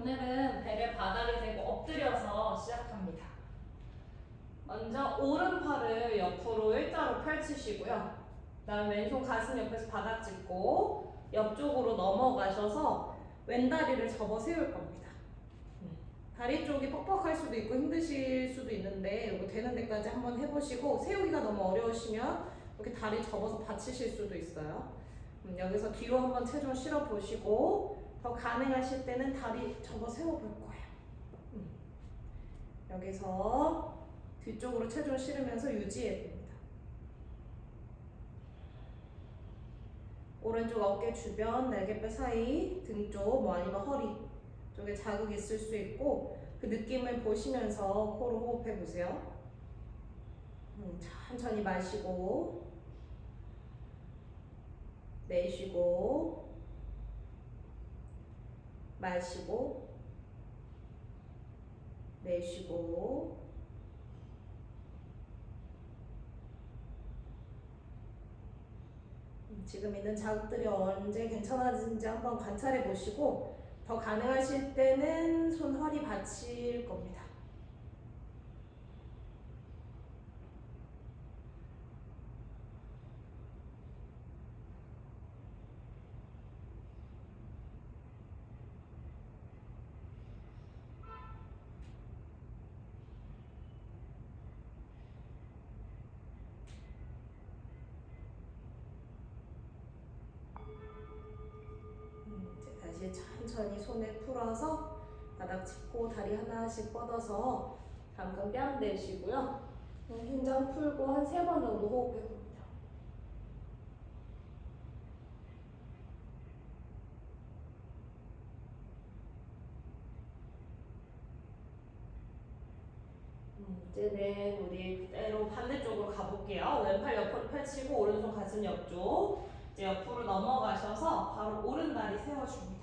오늘은 배를 바닥에 대고 엎드려서 시작합니다. 먼저 오른팔을 옆으로 일자로 펼치시고요. 그다음 왼손 가슴 옆에서 바닥 짚고 옆쪽으로 넘어가셔서 왼다리를 접어 세울 겁니다. 음. 다리 쪽이 뻑뻑할 수도 있고 힘드실 수도 있는데 이거 되는 데까지 한번 해보시고 세우기가 너무 어려우시면 이렇게 다리 접어서 받치실 수도 있어요. 음, 여기서 뒤로 한번 체중 실어 보시고 더 가능하실 때는 다리 접어 세워 볼 거예요. 음. 여기서 뒤쪽으로 체중 실으면서 유지해 봅니다. 오른쪽 어깨 주변, 날개뼈 사이, 등 쪽, 뭐 아니면 허리 쪽에 자극이 있을 수 있고 그 느낌을 보시면서 코로 호흡해 보세요. 음, 천천히 마시고 내쉬고 마시고 내쉬고 음, 지금 있는 자극들이 언제 괜찮아지는지 한번 관찰해 보시고 더 가능하실 때는 손 허리 받칠 겁니다. 음, 이제 다시 천천히 손을 풀어서 바닥 짚고 다리 하나씩 뻗어서 방금 뺨 내쉬고요. 음, 흰장 풀고 한 세 번 정도 호흡해 봅니다. 음, 이제는 우리 그대로 반대쪽으로 가볼게요. 왼팔 옆으로 펼치고 오른손 가슴 옆쪽. 이제 옆으로 넘어가셔서 바로 오른 다리 세워줍니다.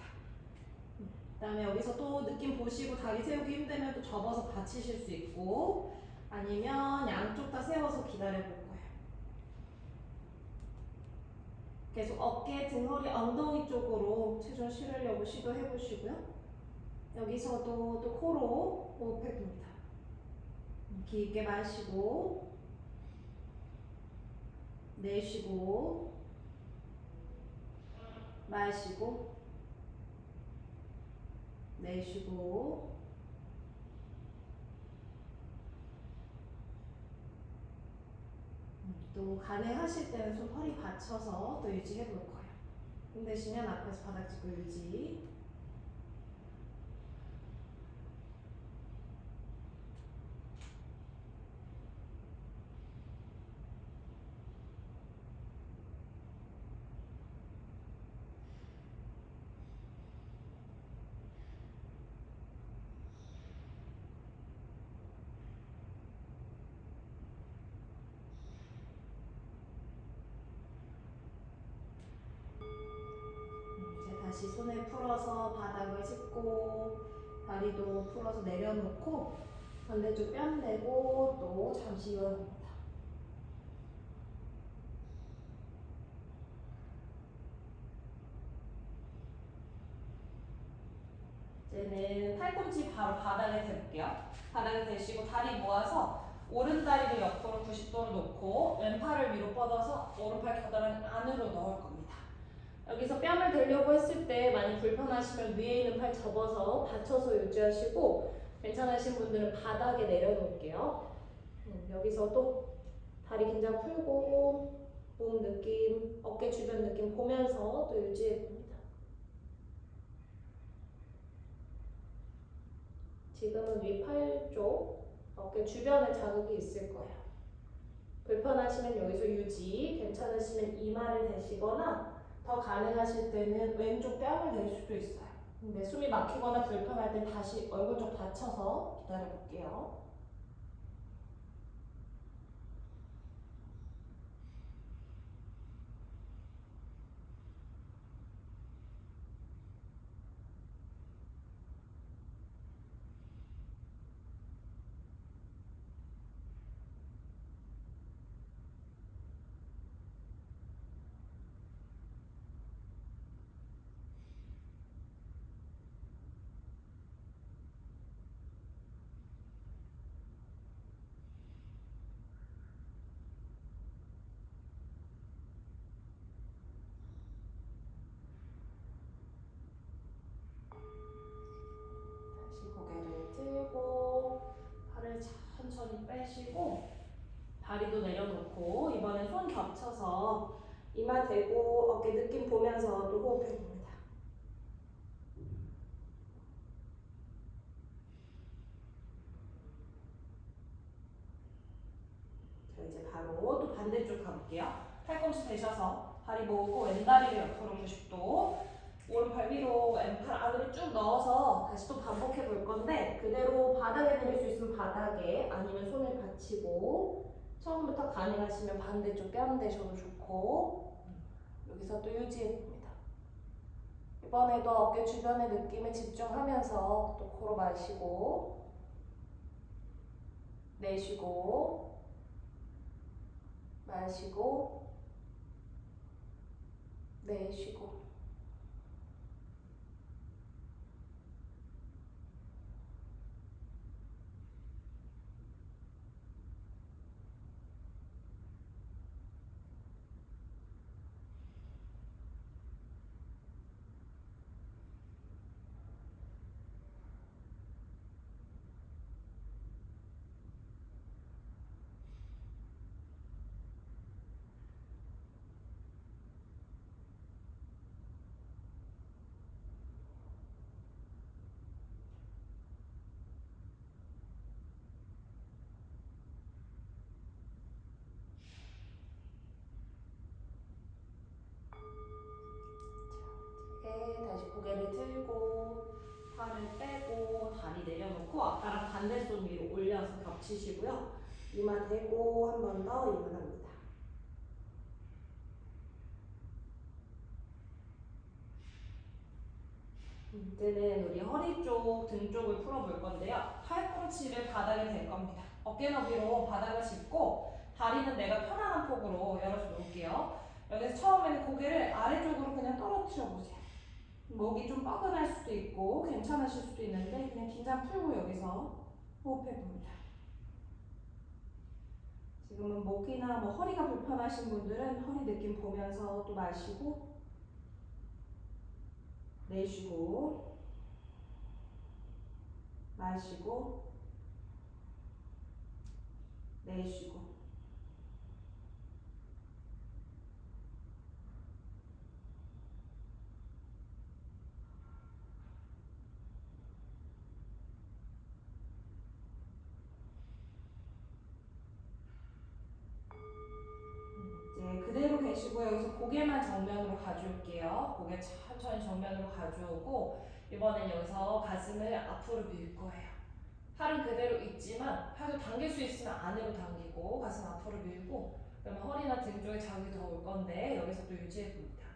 음, 그다음에 여기서 또 느낌 보시고 다리 세우기 힘들면 또 접어서 받치실 수 있고 아니면 양쪽 다 세워서 기다려 볼 거예요. 계속 어깨, 등, 허리, 엉덩이 쪽으로 체중 실으려고 시도해 보시고요. 여기서도 또 코로 호흡해 봅니다. 음, 깊게 마시고 내쉬고 마시고 내쉬고 음, 또 가능하실 때는 좀 허리 받쳐서 또 유지해 볼 거예요. 힘드시면 앞에서 바닥 짚고 유지. 음, 이제 다시 손을 풀어서 바닥을 짚고 다리도 풀어서 내려놓고 반대쪽 뺨 대고 또 잠시 일어납니다. 이제는 팔꿈치 바로 바닥에 대볼게요. 바닥에 대시고 다리 모아서 오른 다리를 옆으로 90도로 놓고 왼팔을 위로 뻗어서 오른팔 겨드랑이 안으로 넣을 겁니다. 여기서 뺨을 대려고 했을 때 많이 불편하시면 위에 있는 팔 접어서 받쳐서 유지하시고 괜찮으신 분들은 바닥에 내려놓을게요. 음, 여기서 또 다리 긴장 풀고 몸 느낌, 어깨 주변 느낌 보면서 또 유지해 봅니다. 지금은 위팔 쪽 어깨 주변에 자극이 있을 거예요. 불편하시면 여기서 유지, 괜찮으시면 이마를 대시거나 더 가능하실 때는 왼쪽 뺨을 댈 수도 있어요. 근데 숨이 막히거나 불편할 땐 다시 얼굴 쪽 받쳐서 기다려 볼게요. 천천히 빼시고 다리도 내려놓고 이번에 손 겹쳐서 이마 대고 어깨 느낌 보면서 또 호흡해 봅니다. 자 이제 바로 또 반대쪽 가볼게요. 팔꿈치 대셔서 다리 모으고 왼다리를 옆으로 90도 오른팔 위로 왼팔 안으로 쭉 넣어서 다시 또 반복해 볼 건데 그대로 바닥에 내릴 수 있으면 바닥에 아니면 손을 받치고 처음부터 가능하시면 반대쪽 뺨 대셔도 좋고 여기서 또 유지해 봅니다. 이번에도 어깨 주변의 느낌에 집중하면서 또 코로 마시고 내쉬고 마시고 내쉬고 네, 다시 고개를 들고 팔을 빼고 다리 내려놓고 아까랑 반대손 위로 올려서 겹치시고요. 이마 대고 한 번 더 일어납니다. 이제는 우리 허리 쪽, 등 쪽을 풀어볼 건데요. 팔꿈치를 바닥에 댈 겁니다. 어깨 너비로 바닥을 짚고 다리는 내가 편안한 폭으로 열어서 놓을게요. 여기서 처음에는 고개를 아래쪽으로 그냥 떨어뜨려 보세요. 목이 좀 뻐근할 수도 있고 괜찮으실 수도 있는데 그냥 긴장 풀고 여기서 호흡해 봅니다. 지금은 목이나 뭐 허리가 불편하신 분들은 허리 느낌 보면서 또 마시고 내쉬고 마시고 내쉬고 이제 그대로 계시 고개만 정면으로 가져올게요. 고개 천천히 정면으로 가져오고 이번엔 여기서 가슴을 앞으로 밀 거예요. 팔은 그대로 있지만 팔도 당길 수 있으면 안으로 당기고 가슴 앞으로 밀고 그러면 허리나 등 쪽에 자극이 더 올 건데 여기서 또 유지해 봅니다.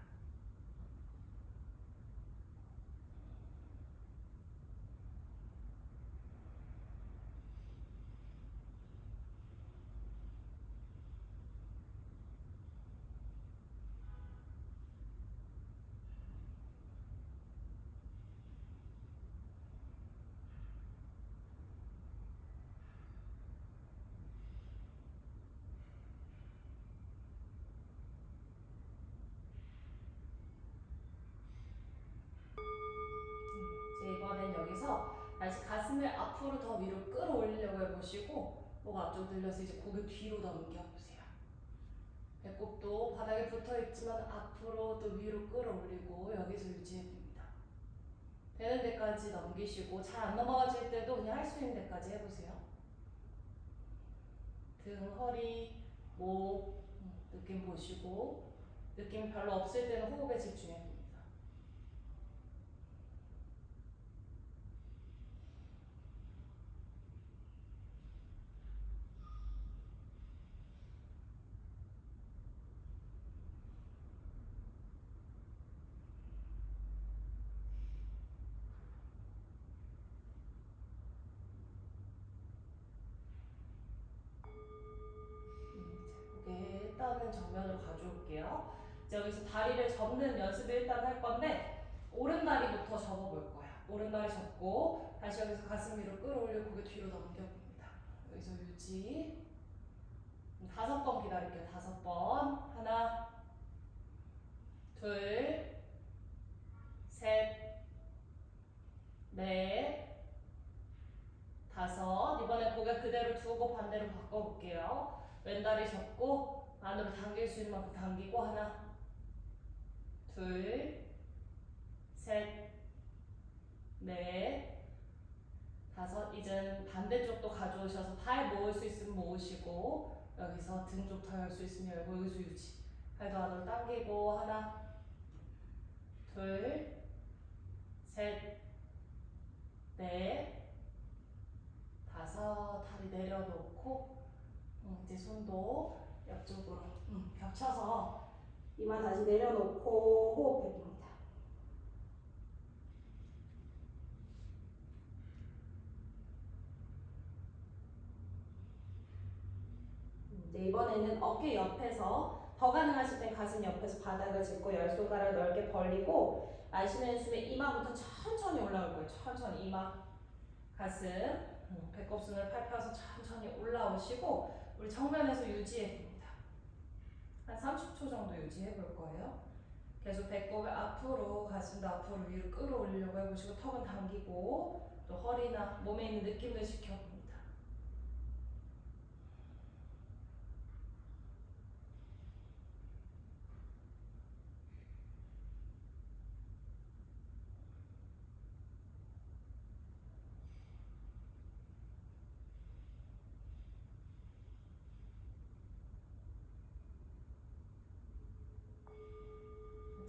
이제 이번엔 여기서 다시 가슴을 앞으로 더 위로 끌어올리려고 해보시고 목 앞쪽 들려서 이제 고개 뒤로 넘겨보세요. 배꼽도 바닥에 붙어있지만 앞으로 또 위로 끌어올리고 여기서 유지해봅니다. 되는 데까지 넘기시고 잘 안 넘어가질 때도 그냥 할 수 있는 데까지 해보세요. 등, 허리, 목 음, 느낌 보시고 느낌 별로 없을 때는 호흡에 집중해봅니다. 음, 일단은 정면으로 가져올게요. 이제 여기서 다리를 접는 연습을 일단 할 건데 오른 다리부터 접어볼 거야. 오른 다리 접고 다시 여기서 가슴 위로 끌어올려 고개 뒤로 넘겨봅니다. 여기서 유지. 음, 다섯 번 기다릴게요. 다섯 번. 하나, 둘, 셋, 넷, 다섯. 이번에 고개 그대로 두고 반대로 바꿔볼게요. 왼다리 접고 안으로 당길 수 있는 만큼 당기고 하나 둘셋넷 다섯 이제는 반대쪽도 가져오셔서 팔 모을 수 있으면 모으시고 여기서 등 쪽 더 열 수 있으면 열고 여기서 유지. 팔도 안으로 당기고 하나, 둘, 셋, 넷, 다섯. 다리 내려놓고 음, 이제 손도 옆쪽으로 음, 겹쳐서 이마 다시 내려놓고 호흡해봅니다. 음, 네, 이번에는 어깨 옆에서 더 가능하실 땐 가슴 옆에서 바닥을 짚고 열 손가락 넓게 벌리고 마시는 숨에 이마부터 천천히 올라올 거예요. 천천히 이마, 가슴, 음, 배꼽순을 밟혀서 천천히 올라오시고 우리 정면에서 유지해. 한 30초 정도 유지해 볼 거예요. 계속 배꼽을 앞으로, 가슴도 앞으로 위로 끌어올리려고 해보시고 턱은 당기고 또 허리나 몸에 있는 느낌을 지켜봅니다.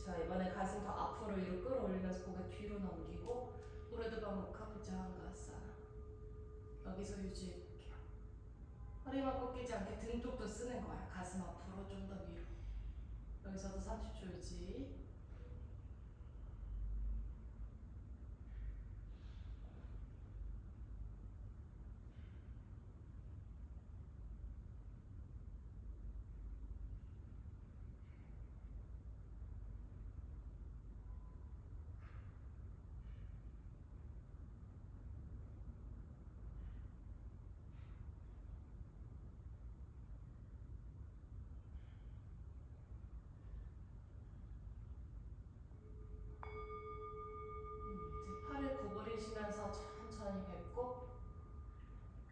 자 이번에 가슴 더 앞으로 위로 끌어올리면서 고개 뒤로 넘기고 우레드바무카 부장가사나 여기서 유지해볼게요. 허리만 꺾이지 않게 등 쪽도 쓰는 거야. 가슴 앞으로 좀 더 위로. 여기서도 30초 유지 음, 이제 팔을 구부리시면서 천천히 뱉고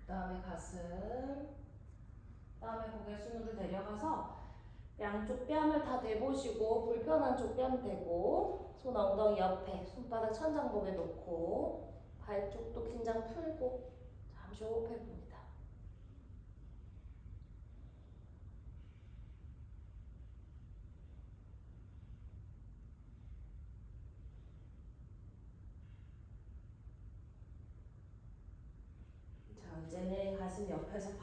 그 다음에 가슴 그 다음에 고개 순으로 내려가서 양쪽 뺨을 다 대보시고 불편한 쪽 뺨 대고 손 엉덩이 옆에 손바닥 천장목에 놓고 발 쪽도 긴장 풀고 잠시 호흡해 봅니다. 자, 이제는 가슴 옆에서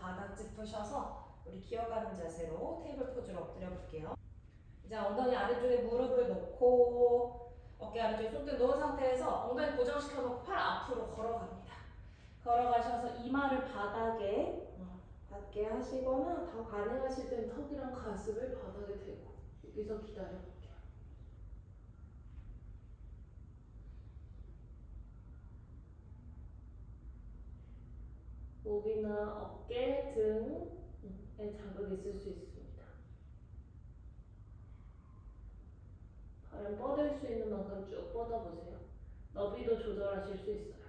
바닥 짚으셔서 우리 기어가는 자세로 테이블 포즈로 엎드려 볼게요. 이제 엉덩이 아래쪽에 무릎을 놓고 어깨 아래쪽에 손등 놓은 상태에서 엉덩이 고정시켜 놓고 팔 앞으로 걸어갑니다. 걸어가셔서 이마를 바닥에 어, 닿게 하시거나 더 가능하실 땐 턱이랑 가슴을 바닥에 대고 여기서 기다려 볼게요. 목이나 어깨, 등에 자극이 있을 수 있습니다. 발은 뻗을 수 있는 만큼 쭉 뻗어보세요. 너비도 조절하실 수 있어요.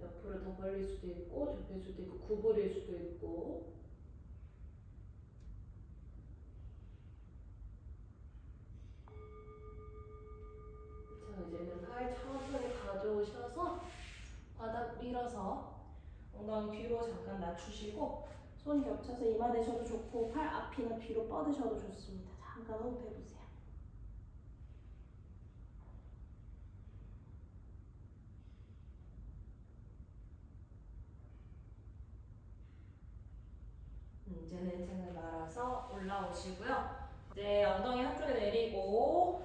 옆으로 더 벌릴 수도 있고, 좁힐 수도 있고, 구부릴 수도 있고. 자, 이제는 팔 가져 오셔서 바닥 밀어서 엉덩이 뒤로 잠깐 낮추시고 손 겹쳐서 이마 대셔도 좋고 팔 앞이나 뒤로 뻗으셔도 좋습니다. 잠깐 호흡해 보세요. 음, 이제는 등을 말아서 올라오시고요. 이제 엉덩이 한쪽에 내리고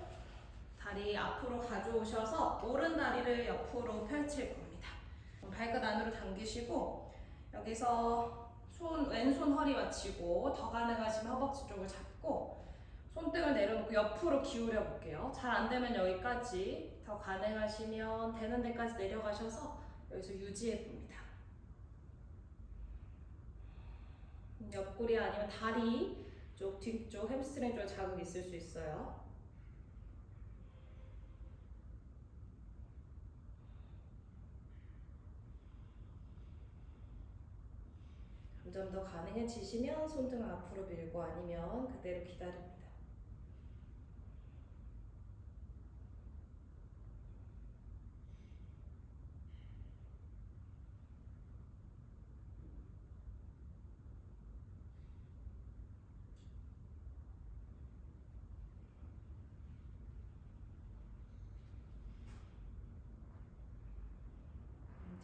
다리 앞으로 가져오셔서 오른 다리를 옆으로 펼칠 겁니다. 발끝 안으로 당기시고 여기서 손 왼손 허리 받치고 더 가능하시면 허벅지 쪽을 잡고 손등을 내려놓고 옆으로 기울여 볼게요. 잘 안 되면 여기까지 더 가능하시면 되는 데까지 내려가셔서 여기서 유지해 봅니다. 옆구리 아니면 다리 쪽 뒤쪽 햄스트링 쪽에 자극이 있을 수 있어요. 점점 더 가능해지시면 손등을 앞으로 밀고 아니면 그대로 기다립니다.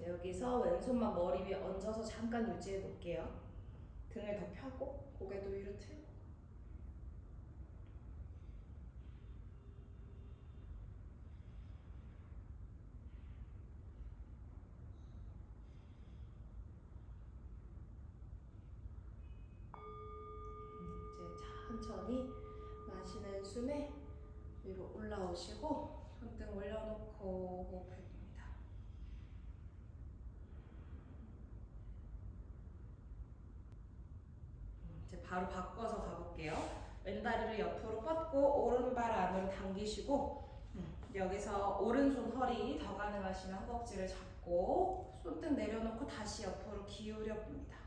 여기서 왼손만 머리 위에 얹어서 잠깐 유지해 볼게요. 등을 더 펴고 고개도 위로 틀고 천천히 마시는 숨에 위로 올라오시고 손등 올려놓고 호흡해봅니다. 이제 바로 바꿔서 가볼게요. 왼다리를 옆으로 뻗고 오른발 안으로 당기시고 음, 여기서 오른손 허리 더 가능하시면 허벅지를 잡고 손등 내려놓고 다시 옆으로 기울여 봅니다.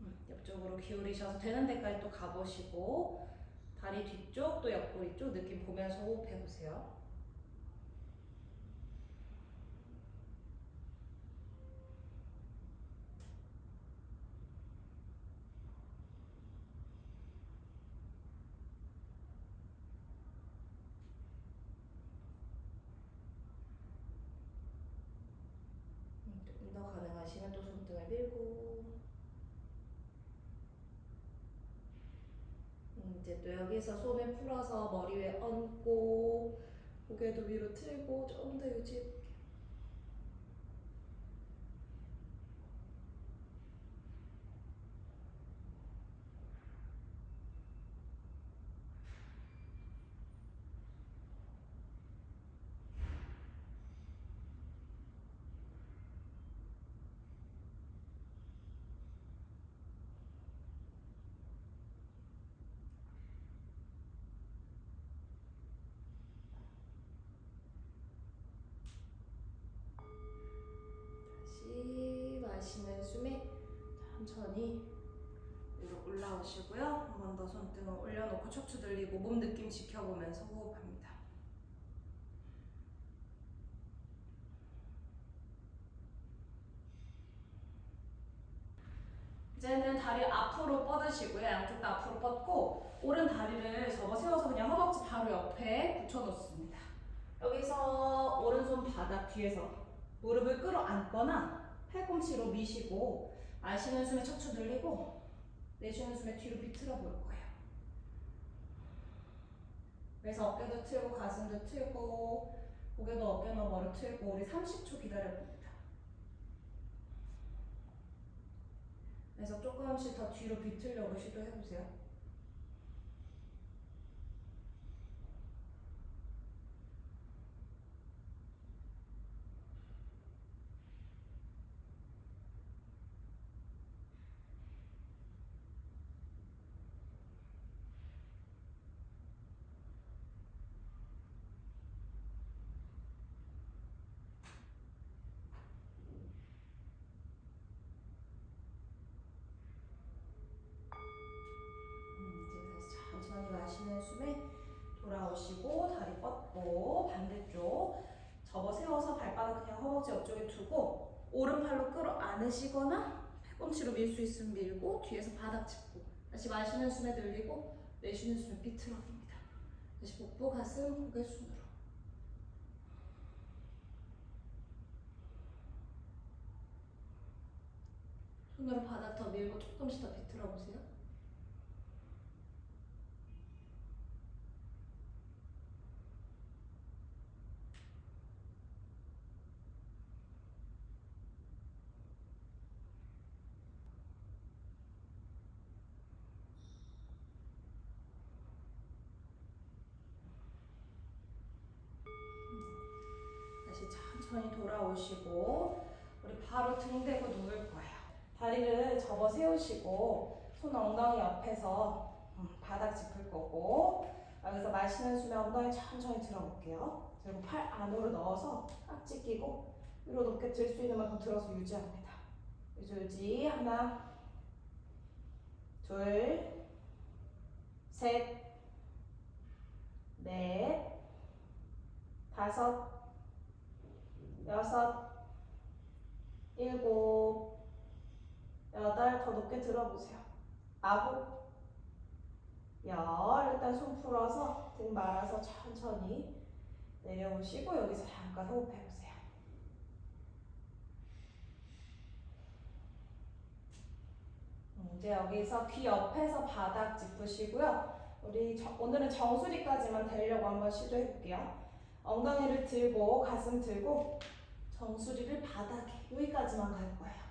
음, 옆쪽으로 기울이셔서 되는 데까지 또 가보시고 다리 뒤쪽 또 옆구리 쪽 느낌 보면서 호흡해 보세요. 음, 조금 더 가능하시면 또 손등을 밀고 음, 이제 또 여기서 손을 풀어서 머리 위에 얹고 고개도 위로 틀고 좀더 유지해 볼게요. 다시 마시는 숨에 천천히 위로 올라오시고요. 한 번 더 손등을 올려놓고 척추 들리고 몸 느낌 지켜보면서 호흡합니다. 이제는 다리 앞으로 뻗으시고요. 양쪽 다 앞으로 뻗고 오른 다리를 접어 세워서 그냥 허벅지 바로 옆에 붙여놓습니다. 여기서 오른손 바닥 뒤에서 무릎을 끌어안거나 팔꿈치로 미시고 마시는 숨에 척추 늘리고 내쉬는 숨에 뒤로 비틀어 볼 거예요. 그래서 어깨도 틀고 가슴도 틀고 고개도 어깨나 머리 틀고 우리 30초 기다려 봅니다. 그래서 조금씩 더 뒤로 비틀려고 시도해 보세요. 음, 이제 다시 천천히 마시는 숨에 돌아오시고 다리 뻗고 반대쪽 접어 세워서 발바닥 그냥 허벅지 옆쪽에 두고 오른팔로 끌어 안으시거나 팔꿈치로 밀 수 있으면 밀고 뒤에서 바닥 짚고 다시 마시는 숨에 늘리고 내쉬는 숨에 비틀어 봅니다. 다시 복부 가슴 고개 순으로 손으로 바닥 더 밀고 조금씩 더 비틀어 보세요. 다시 천천히 돌아오시고 우리 바로 등 대고 누울 거예요. 다리를 접어 세우시고 손 엉덩이 옆에서 음, 바닥 짚을 거고 여기서 마시는 숨에 엉덩이 천천히 들어볼게요. 그리고 팔 안으로 넣어서 깍지 끼고 위로 높게 들 수 있는 만큼 들어서 유지합니다. 유지 유지 하나 둘 셋, 넷, 다섯, 여섯, 일곱, 여덟 더 높게 들어보세요. 아홉, 열 일단 손 풀어서 등 말아서 천천히 내려오시고 여기서 잠깐 호흡해보세요. 이제 여기서 귀 옆에서 바닥 짚으시고요. 우리 저, 오늘은 정수리까지만 되려고 한번 시도해볼게요. 엉덩이를 들고 가슴 들고 정수리를 바닥에 여기까지만 갈 거예요.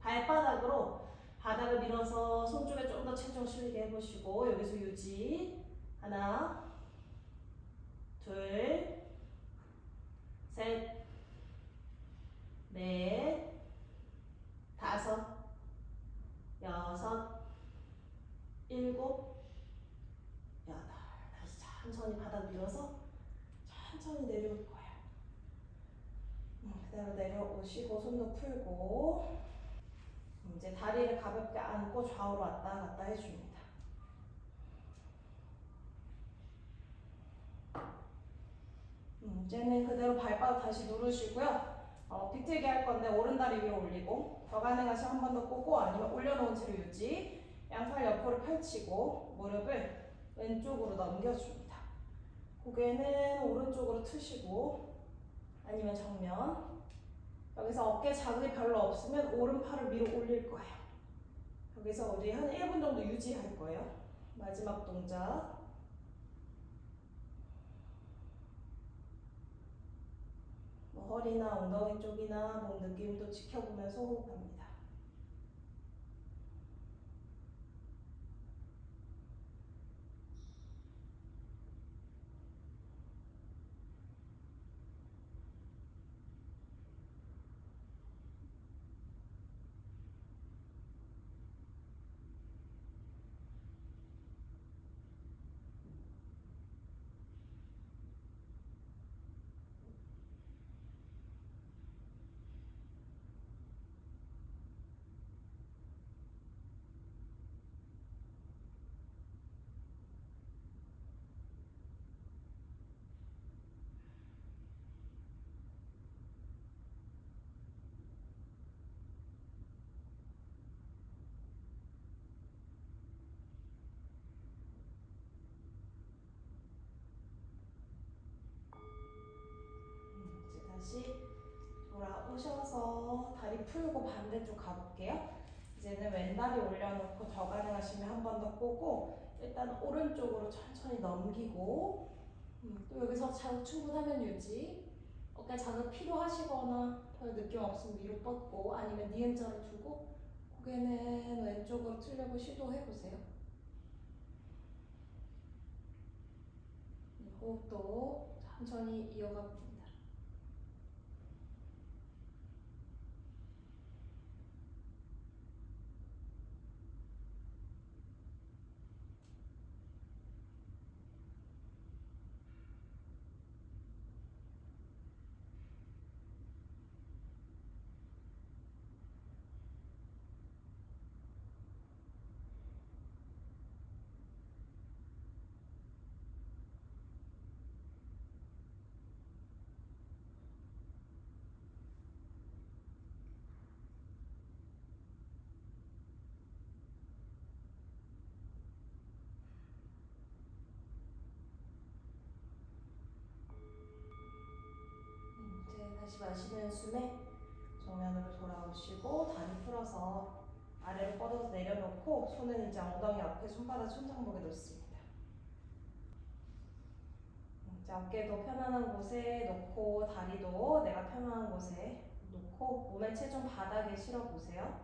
발바닥으로 바닥을 밀어서 손 쪽에 좀 더 체중 실리게 해보시고 여기서 유지 하나 둘 셋, 넷, 다섯, 여섯, 일곱, 여덟. 다시 천천히 바닥 밀어서 천천히 내려올 거예요. 음, 그대로 내려오시고 손도 풀고 이제 다리를 가볍게 안고 좌우로 왔다 갔다 해줍니다. 음, 이제는 그대로 발바닥 다시 누르시고요. 어, 비틀기 할 건데 오른 다리 위로 올리고 더 가능하시면 한번 더 꼬고 아니면 올려놓은 채로 유지 양팔 옆으로 펼치고 무릎을 왼쪽으로 넘겨줍니다. 고개는 오른쪽으로 트시고 아니면 정면 여기서 어깨 자극이 별로 없으면 오른팔을 위로 올릴 거예요. 여기서 우리 한 1분 정도 유지할 거예요. 마지막 동작 뭐 허리나 엉덩이 쪽이나 몸 느낌도 지켜보면서 호흡합니다. 음, 이제 다시 돌아 오셔서 다리 풀고 반대쪽 가볼게요. 이제는 왼다리 올려놓고 더 가능하시면 한 번 더 꼬고 일단 오른쪽으로 천천히 넘기고 음, 또 여기서 자극 충분하면 유지 어깨 자극 필요하시거나 별 느낌 없으면 위로 뻗고 아니면 니은자를 두고 고개는 왼쪽으로 틀려고 시도해보세요. 음, 호흡도 천천히 이어가 봅니 다시 마시는 숨에 정면으로 돌아오시고 다리 풀어서 아래로 뻗어서 내려놓고 손은 이제 엉덩이 앞에 손바닥 천장목에 놓습니다. 음, 이제 어깨도 편안한 곳에 놓고 다리도 내가 편안한 곳에 놓고 몸의 체중 바닥에 실어 보세요.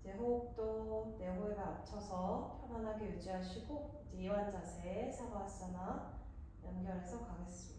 이제 호흡도 내 호흡에 맞춰서 편안하게 유지하시고 이제 이완 자세 사바아사나 연결해서 가겠습니다.